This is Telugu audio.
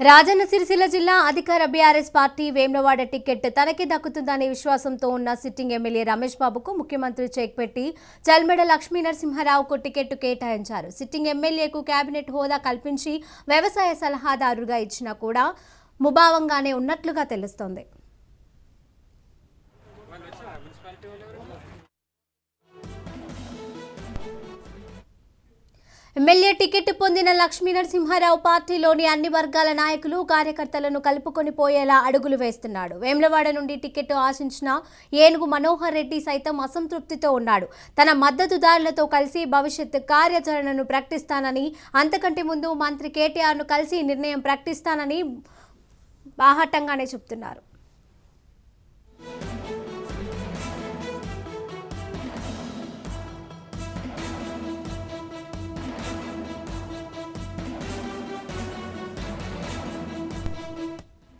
రాజన్న సిరిసిల్ల జిల్లా అధికార బీఆర్ఎస్ పార్టీ వేములవాడ టికెట్ తనకే దక్కుతుందనే విశ్వాసంతో ఉన్న సిట్టింగ్ ఎమ్మెల్యే రమేష్ బాబుకు ముఖ్యమంత్రి చెక్ పెట్టి చల్మెడ లక్ష్మీ నరసింహారావుకు టికెట్ కేటాయించారు. సిట్టింగ్ ఎమ్మెల్యేకు కేబినెట్ హోదా కల్పించి వ్యవసాయ సలహాదారుగా ఇచ్చినా కూడా ముభావంగానే ఉన్నట్లుగా తెలుస్తోంది. ఎమ్మెల్యే టికెట్ పొందిన లక్ష్మీ నరసింహారావు పార్టీలోని అన్ని వర్గాల నాయకులు కార్యకర్తలను కలుపుకొని పోయేలా అడుగులు వేస్తున్నాడు. వేములవాడ నుండి టికెట్ ఆశించిన ఏనుగు మనోహర్ రెడ్డి సైతం అసంతృప్తితో ఉన్నాడు. తన మద్దతుదారులతో కలిసి భవిష్యత్ కార్యాచరణను ప్రకటిస్తానని అంతకంటే ముందు మంత్రి కేటీఆర్ను కలిసి నిర్ణయం ప్రకటిస్తానని బాహటంగానే చెప్తున్నారు.